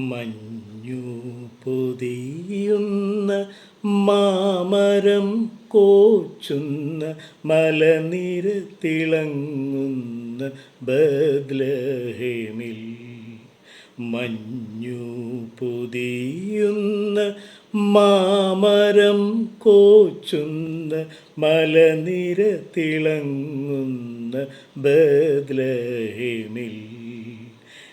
മഞ്ഞു പൊതിയുന്ന മാമരം കോച്ചുന്ന മലനിര തിളങ്ങുന്ന ബദ്ലഹേമിൽ മഞ്ഞു പൊതിയുന്ന മാമരം കോച്ചുന്ന മലനിര തിളങ്ങുന്ന ബദ്ലഹേമിൽ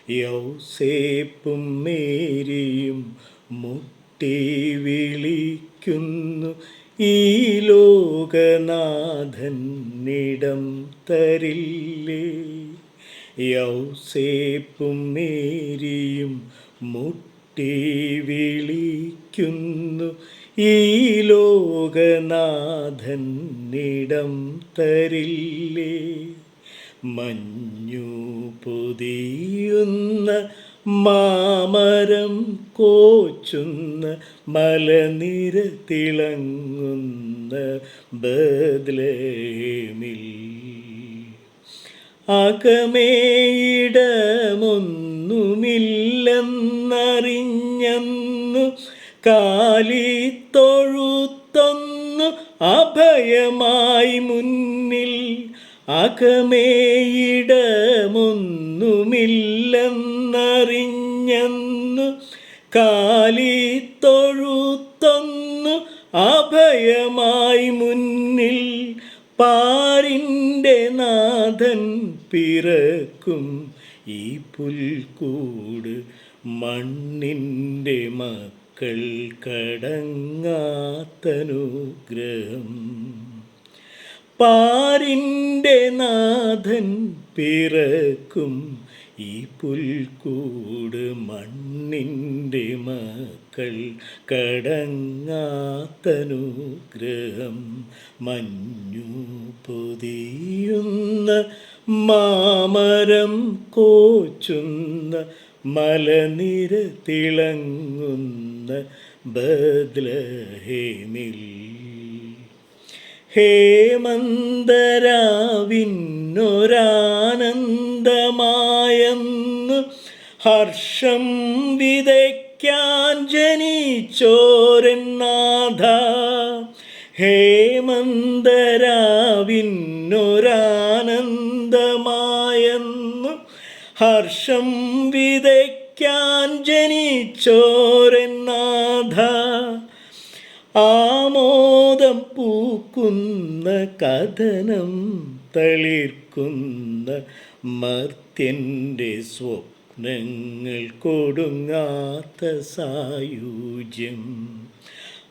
യൗസേപ്പും മേരിയും മുട്ടി വിളിക്കുന്നു. ഈ ലോകനാഥന്നിടം തരില്ലേ? യൗസേപ്പും മേരിയും മുട്ടി വിളിക്കുന്നു. ഈ ലോകനാഥന്നിടം തരില്ലേ? മഞ്ഞു പൊതിയുന്ന മാമരം കോച്ചുന്ന മലനിര തിളങ്ങുന്ന ബദ്ലേമിൽ. കാലി തൊഴുത്തൊന്നു അഭയമായി മുന്നിൽ അകമേയിടമൊന്നുമില്ലെന്നറിഞ്ഞന്നു കാലിത്തൊഴുത്തൊന്നു അഭയമായി മുന്നിൽ പാരിന്റെ നാഥൻ പിറക്കും ഈ പുൽക്കൂട് മണ്ണിന്റെ മക്കൾ കടങ്ങാത്തനുഗ്രഹം. പാരിന്റെ നാഥൻ പിറക്കും. ഈ പുൽക്കൂട് മണ്ണിന്റെ മക്കൾ കടങ്ങാത്തനുഗ്രഹം മഞ്ഞു പൊതിയുന്ന മാമരം കോച്ചുന്ന മലനിര തിളങ്ങുന്ന ബദ്ലഹേമിൽ ഹേമന്തരാവിന്നൊരാനന്ദമായെന്ന് ഹർഷം വിതയ്ക്കാൻ ജനിച്ചോരെന്നാഥ. ഹേമന്തരാവിന്നൊരാനന്ദമായെന്നു ഹർഷം വിതയ്ക്കാൻ ജനിച്ചോരെന്നാഥ. ആമോദം പൂക്കുന്ന കഥനം തളിർക്കുന്ന മർത്യന്റെ സ്വപ്നങ്ങൾ കൊടുങ്ങാത്ത സായുജ്യം.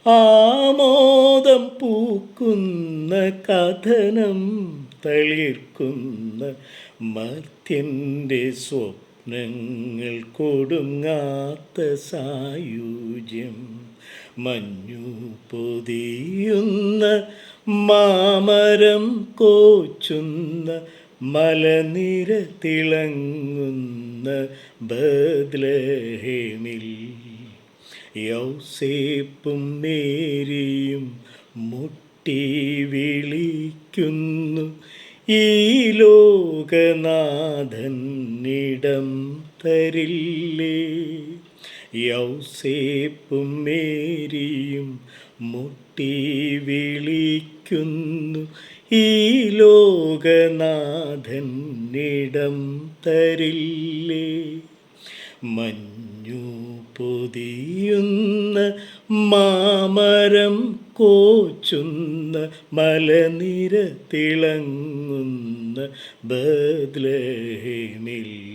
ആമോദം പൂക്കുന്ന കഥനം തളിർക്കുന്ന മർത്യന്റെ സ്വപ്നങ്ങൾ കൊടുങ്ങാത്ത സായുജ്യം. മഞ്ഞു പൊതിയുന്ന മാമരം കോച്ചുന്ന മലനിര തിളങ്ങുന്ന ബദ്ലഹേമിൽ യൗസേപ്പും മേരിയും മുട്ടി വിളിക്കുന്നു ഈ ലോകനാഥന്നിടം തരില്ലേ? യൗസേപ്പും മേരിയും മുട്ടി വിളിക്കുന്നു. ഈ ലോകനാഥനിടം തരില്ലേ? മഞ്ഞു പൊതിയുന്ന മാമരം കോച്ചുന്ന മലനിര തിളങ്ങുന്ന ബദ്ലഹേമിൽ